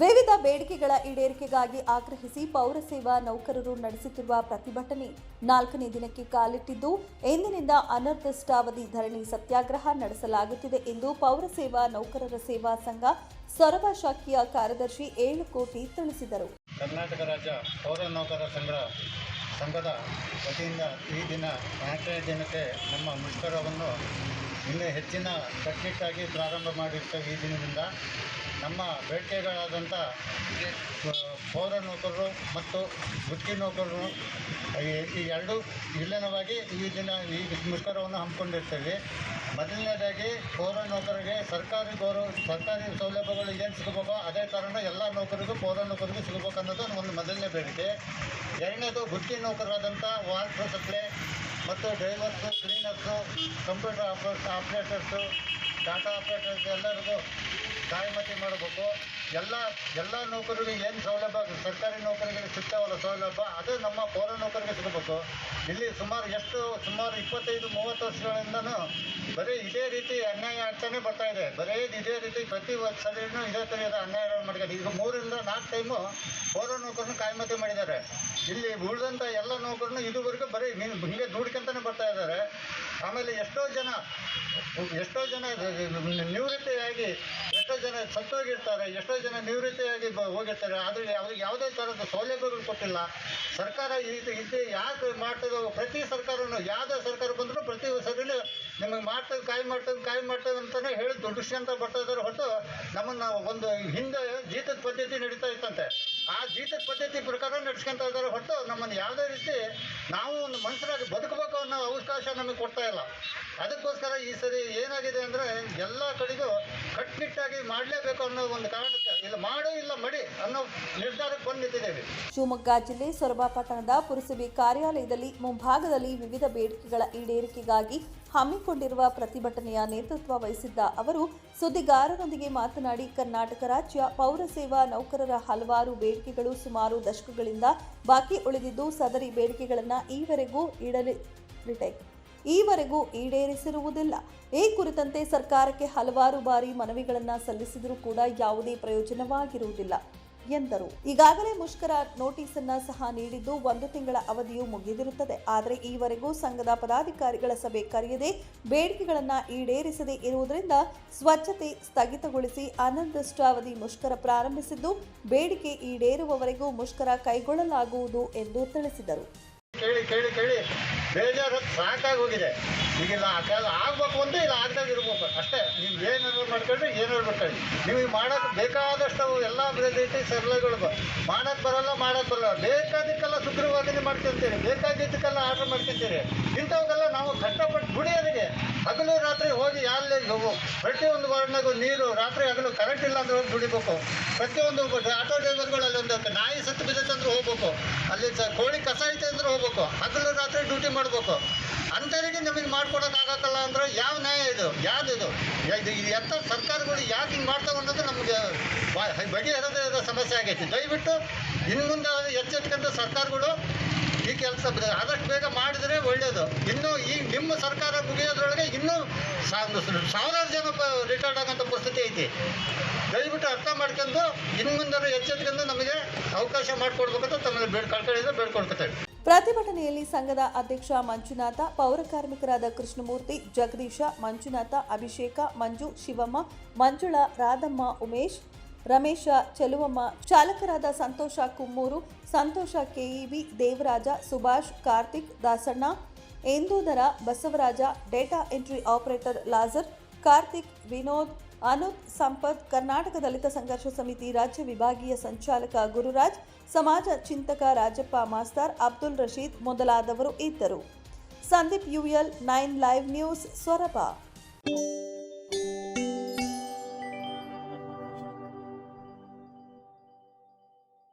ವಿವಿಧ ಬೇಡಿಕೆಗಳ ಈಡೇರಿಕೆಗಾಗಿ ಆಗ್ರಹಿಸಿ ಪೌರಸೇವಾ ನೌಕರರು ನಡೆಸುತ್ತಿರುವ ಪ್ರತಿಭಟನೆ ನಾಲ್ಕನೇ ದಿನಕ್ಕೆ ಕಾಲಿಟ್ಟಿದ್ದು ಇಂದಿನಿಂದ ಅನಿರ್ದಿಷ್ಟಾವಧಿ ಧರಣಿ ಸತ್ಯಾಗ್ರಹ ನಡೆಸಲಾಗುತ್ತಿದೆ ಎಂದು ಪೌರಸೇವಾ ನೌಕರರ ಸೇವಾ ಸಂಘ ಸೊರಬ ಶಾಖೆಯ ಕಾರ್ಯದರ್ಶಿ ಏಳು ಕೋಟಿ ತಿಳಿಸಿದರು. ಕರ್ನಾಟಕ ರಾಜ್ಯ ಪೌರ ನೌಕರರ ಸಂಘ, ಸಂಘದ ವತಿಯಿಂದ ಈ ದಿನ ನಾಲ್ಕನೇ ದಿನಕ್ಕೆ ನಮ್ಮ ಮುಷ್ಕರವನ್ನು ಇನ್ನೂ ಹೆಚ್ಚಿನ ಕಟ್ಟುನಿಟ್ಟಾಗಿ ಪ್ರಾರಂಭ ಮಾಡಿರ್ತೇವೆ ಈ ದಿನದಿಂದ ನಮ್ಮ ಬೇಡಿಕೆಗಳಾದಂಥ ಪೌರ ನೌಕರರು ಮತ್ತು ವೃತ್ತಿ ನೌಕರರು, ಈ- ಎರಡೂ ವಿಲೀನವಾಗಿ ಈ ದಿನ ಈ ಮುಷ್ಕರವನ್ನು ಹಮ್ಮಿಕೊಂಡಿರ್ತೇವೆ. ಮೊದಲನೇದಾಗಿ ಪೌರ ನೌಕರರಿಗೆ ಸರ್ಕಾರಿ ಗೌರವ, ಸರ್ಕಾರಿ ಸೌಲಭ್ಯಗಳು ಏನು ಸಿಗಬೇಕೋ ಅದೇ ಕಾರಣ ಎಲ್ಲ ನೌಕರಿಗೂ ಪೌರ ನೌಕರಿಗೂ ಸಿಗಬೇಕನ್ನೋದು ಒಂದು ಮೊದಲನೇ ಬೇಡಿಕೆ. ಎರಡನೇದು ವೃತ್ತಿ ನೌಕರರಾದಂಥ ವಾರ್ಡ್ ಸಪ್ಲೈ ಮತ್ತು drivers cleaners computer operate operators data operators ಎಲ್ಲರಿಗೂ ಕಾಯಮತಿ ಮಾಡಬೇಕು. ಎಲ್ಲ ಎಲ್ಲ ನೌಕರರಿಗೆ ಏನು ಸೌಲಭ್ಯ, ಸರ್ಕಾರಿ ನೌಕರಿಗೆ ಸಿಗ್ತಾವಲ್ಲ ಸೌಲಭ್ಯ, ಅದು ನಮ್ಮ ಪೌರ ನೌಕರಿಗೆ ಸಿಗಬೇಕು. ಇಲ್ಲಿ ಸುಮಾರು ಎಷ್ಟು, ಸುಮಾರು ಇಪ್ಪತ್ತೈದು, ಮೂವತ್ತು ವರ್ಷಗಳಿಂದನೂ ಬರೀ ಇದೇ ರೀತಿ ಅನ್ಯಾಯ ಆಗ್ತಾನೆ ಬರ್ತಾ ಇದೆ. ಬರೀ ಇದೇ ರೀತಿ ಪ್ರತಿ ಸರಿನೂ ಇದೇ ಥರದ ಅನ್ಯಾಯಗಳು ಮಾಡಿದ್ದಾರೆ ಈಗ ಮೂರರಿಂದ ನಾಲ್ಕು ಟೈಮು ಪೌರ ನೌಕರನ್ನು ಕಾಯಮತಿ ಮಾಡಿದ್ದಾರೆ. ಇಲ್ಲಿ ಉಳಿದಂಥ ಎಲ್ಲ ನೌಕರನ್ನು ಇದುವರೆಗೂ ಬರೀ ನೀನು ಹಿಂಗೆ ದುಡ್ಕೊಂತಾನೆ ಬರ್ತಾ ಇದ್ದಾರೆ. ಆಮೇಲೆ ಎಷ್ಟೋ ಜನ ಎಷ್ಟೋ ಜನ ನಿವೃತ್ತಿಯಾಗಿ ಎಷ್ಟೋ ಜನ ಸತ್ತೋಗಿರ್ತಾರೆ ಎಷ್ಟೋ ಜನ ನಿವೃತ್ತಿಯಾಗಿ ಹೋಗಿರ್ತಾರೆ, ಆದರೆ ಅವ್ರಿಗೆ ಯಾವುದೇ ಥರದ ಸೌಲಭ್ಯಗಳು ಕೊಟ್ಟಿಲ್ಲ. ಸರ್ಕಾರ ಇದು ಇದು ಯಾಕೆ ಮಾಡ್ತದೋ, ಪ್ರತಿ ಸರ್ಕಾರನು, ಯಾವುದೇ ಸರ್ಕಾರ ಬಂದರೂ ಪ್ರತಿ ಸರಿನೂ ನಿಮಗೆ ಮಾಡ್ತದೆ ಕಾಯಿ ಮಾಡ್ತದೆ ಕಾಯಿ ಮಾಡ್ತದೆ ಅಂತಲೇ ಹೇಳಿ ದುಡ್ಡಿಸ್ಕೊಂತ ಬರ್ತಾ ಇದ್ದಾರೆ. ಹೊರತು ನಮ್ಮನ್ನು ಒಂದು ಹಿಂದೆ ಜೀತದ ಪದ್ಧತಿ ನಡೀತಾ ಇತ್ತಂತೆ. ಆ ಜೀತದ ಪದ್ಧತಿ ಪ್ರಕಾರ ನಡೆಸ್ಕೊಂತ ಇದ್ದಾರೆ. ಹೊರತು ನಮ್ಮನ್ನು ಯಾವುದೇ ರೀತಿ ನಾವು ಒಂದು ಮನುಷ್ಯರಾಗಿ ಬದುಕಬೇಕು ಅನ್ನೋ ಅವಕಾಶ ನಮಗೆ ಕೊಡ್ತಾ ಇಲ್ಲ. ಅದಕ್ಕೋಸ್ಕರ ಈ ಸರಿ ಏನಾಗಿದೆ ಅಂದ್ರೆ ಎಲ್ಲಾ ಕಡೆಗೂ ಕಟ್ಟುನಿಟ್ಟಾಗಿ ಮಾಡಲೇಬೇಕು ಅನ್ನೋ ಒಂದು ಕಾರಣಕ್ಕೆ ಇಲ್ಲ ಮಾಡು ಇಲ್ಲ ಮಡಿ ಅನ್ನೋ ನಿರ್ಧಾರಕ್ಕೆ ಬಂದು ನಿಂತಿದ್ದೇವೆ ಶಿವಮೊಗ್ಗ ಜಿಲ್ಲೆ ಸೊರಬ ಪಟ್ಟಣದ ಪುರಸಭೆ ಕಾರ್ಯಾಲಯದಲ್ಲಿ ಮುಂಭಾಗದಲ್ಲಿ ವಿವಿಧ ಬೇಡಿಕೆಗಳ ಈಡೇರಿಕೆಗಾಗಿ ಹಮ್ಮಿಕೊಂಡಿರುವ ಪ್ರತಿಭಟನೆಯ ನೇತೃತ್ವ ವಹಿಸಿದ್ದ ಅವರು ಸುದ್ದಿಗಾರರೊಂದಿಗೆ ಮಾತನಾಡಿ, ಕರ್ನಾಟಕ ರಾಜ್ಯ ಪೌರಸೇವಾ ನೌಕರರ ಹಲವಾರು ಬೇಡಿಕೆಗಳು ಸುಮಾರು ದಶಕಗಳಿಂದ ಬಾಕಿ ಉಳಿದಿದ್ದು, ಸದರಿ ಬೇಡಿಕೆಗಳನ್ನು ಈವರೆಗೂ ಇಡಲಿ ರಿಟೇಕ್ ಈವರೆಗೂ ಈಡೇರಿಸಿರುವುದಿಲ್ಲ. ಈ ಕುರಿತಂತೆ ಸರ್ಕಾರಕ್ಕೆ ಹಲವಾರು ಬಾರಿ ಮನವಿಗಳನ್ನು ಸಲ್ಲಿಸಿದರೂ ಕೂಡ ಯಾವುದೇ ಪ್ರಯೋಜನವಾಗಿರುವುದಿಲ್ಲ ಎಂದರು. ಈಗಾಗಲೇ ಮುಷ್ಕರ ನೋಟಿಸ್ ಅನ್ನ ಸಹ ನೀಡಿದ್ದು ಒಂದು ತಿಂಗಳ ಅವಧಿಯು ಮುಗಿದಿರುತ್ತದೆ. ಆದರೆ ಈವರೆಗೂ ಸಂಘದ ಪದಾಧಿಕಾರಿಗಳ ಸಭೆ ಕರೆಯದೆ ಬೇಡಿಕೆಗಳನ್ನು ಈಡೇರಿಸದೇ ಇರುವುದರಿಂದ ಸ್ವಚ್ಛತೆ ಸ್ಥಗಿತಗೊಳಿಸಿ ಅನಿರ್ದಿಷ್ಟಾವಧಿ ಮುಷ್ಕರ ಪ್ರಾರಂಭಿಸಿದ್ದು ಬೇಡಿಕೆ ಈಡೇರುವವರೆಗೂ ಮುಷ್ಕರ ಕೈಗೊಳ್ಳಲಾಗುವುದು ಎಂದು ತಿಳಿಸಿದರು. ಬೇಜಾರು ಸಾಕಾಗಿ ಹೋಗಿದೆ ಈಗಿಲ್ಲ ಕಾಲ ಆಗ್ಬೇಕು ಒಂದು ಇಲ್ಲ ಆಗ್ದಾಗ ಇರ್ಬೇಕು. ಅಷ್ಟೇ, ನೀವು ಏನಾದ್ರು ಮಾಡ್ಕೊಂಡ್ರೆ ಏನು ಮಾಡ್ಕೊಳ್ಳಿ. ನೀವು ಮಾಡೋಕೆ ಬೇಕಾದಷ್ಟು ಎಲ್ಲ ರೀತಿ ಸರಳಗಳು ಮಾಡೋಕ್ಕೆ ಬರಲ್ಲ ಮಾಡೋಕ್ಕೆ ಬರಲ್ಲ. ಬೇಕಾದಕ್ಕೆಲ್ಲ ಸುಗ್ರೀವಾಜ್ಞೆ ಮಾಡ್ಕೊಂತೀರಿ ಬೇಕಾಗಿದ್ದಕ್ಕೆಲ್ಲ ಆರ್ಡ್ರ್ ಮಾಡ್ಕೊಂತೀರಿ ಇಂಥವಕ್ಕೆಲ್ಲ ನಾವು ಕಷ್ಟಪಟ್ಟು ದುಡಿಯೋದಿಗೆ ಹಗಲು ರಾತ್ರಿ ಹೋಗಿ ಯಾರಲ್ಲಿ ಪ್ರತಿಯೊಂದು ವಾರ್ಡ್ನಾಗೂ ನೀರು, ರಾತ್ರಿ ಹಗಲು ಕರೆಂಟ್ ಇಲ್ಲ ಅಂದ್ರೆ ಹೋಗಿ ದುಡಿಬೇಕು ಪ್ರತಿಯೊಂದು ಆಟೋ ಡ್ರೈವರ್ಗಳಲ್ಲಿ ಒಂದು ನಾಯಿ ಸತ್ತು ಬಿದ್ದೈತೆ ಹೋಗ್ಬೇಕು. ಅಲ್ಲಿ ಕೋಳಿ ಕಸ ಐತೆ ಅಂದ್ರೆ ಹೋಗ್ಬೇಕು. ಹಗಲು ರಾತ್ರಿ ಡ್ಯೂಟಿ ಮಾಡಬೇಕು. ಅಂಥವರಿಗೆ ನಮಗೆ ಮಾಡ್ಕೊಡೋಕ್ಕಾಗತ್ತಲ್ಲ ಅಂದ್ರೆ ಯಾವ ನ್ಯಾಯ ಇದು? ಯಾವ್ದು ಇದು? ಎಂಥ ಸರ್ಕಾರಗಳು ಯಾಕೆ ಹಿಂಗೆ ಮಾಡ್ತಾವೆ ಅನ್ನೋದು ನಮಗೆ ಬಗೆಹರದ ಸಮಸ್ಯೆ ಆಗೈತಿ. ದಯವಿಟ್ಟು ಇನ್ನು ಮುಂದೆ ಎಚ್ಚೆತ್ಕೊಂಡ ಸರ್ಕಾರಗಳು ಈ ಕೆಲಸ ಆದಷ್ಟು ಬೇಗ ಮಾಡಿದರೆ ಒಳ್ಳೆಯದು ಇನ್ನು ಈ ನಿಮ್ಮ ಸರ್ಕಾರ ಮುಗಿಯೋದ್ರೊಳಗೆ ಇನ್ನೂ ಸಾವಿರ ಸಾವಿರಾರು ಜನ ರಿಟೈರ್ಡ್ ಆಗೋಂಥ ಪರಿಸ್ಥಿತಿ ಐತಿ. ದಯವಿಟ್ಟು ಅರ್ಥ ಮಾಡ್ಕೊಂಡು ಇನ್ನು ಮುಂದೆ ಎಚ್ಚೆತ್ಕೊಂಡು ನಮಗೆ ಅವಕಾಶ ಮಾಡಿಕೊಡ್ಬೇಕಂತ ತಮ್ಮಲ್ಲಿ ಬೇಡ ಕಳ್ಕೊಂಡಿದ್ರೆ ಬೇಡ್ಕೊಳ್ಕೊತೇವೆ. ಪ್ರತಿಭಟನೆಯಲ್ಲಿ ಸಂಘದ ಅಧ್ಯಕ್ಷ ಮಂಜುನಾಥ, ಪೌರ ಕಾರ್ಮಿಕರಾದ ಕೃಷ್ಣಮೂರ್ತಿ, ಜಗದೀಶ, ಮಂಜುನಾಥ, ಅಭಿಷೇಕ, ಮಂಜು ಶಿವಮ್ಮ, ಮಂಜುಳಾ, ರಾಧಮ್ಮ, ಉಮೇಶ್ ರಮೇಶ ಚೆಲುವಮ್ಮ, ಚಾಲಕರಾದ Santosh ಕುಮ್ಮೂರು, Santosh KEB, Devaraj, Subhash, Karthik, Dasanna, ಎಂದೂದರ, Basavaraj, data entry operator Lazar, Karthik, Vinod Anuth Sampath, Karnataka Dalit Sangharsh Samiti ರಾಜ್ಯ ವಿಭಾಗೀಯ ಸಂಚಾಲಕ ಗುರುರಾಜ್, ಸಮಾಜ ಚಿಂತಕ ರಾಜಪ್ಪ ಮಾಸ್ತಾರ್, ಅಬ್ದುಲ್ ರಶೀದ್ ಮೊದಲಾದವರು ಇದ್ದರು. Sandeep UL, nine live news, Sorab.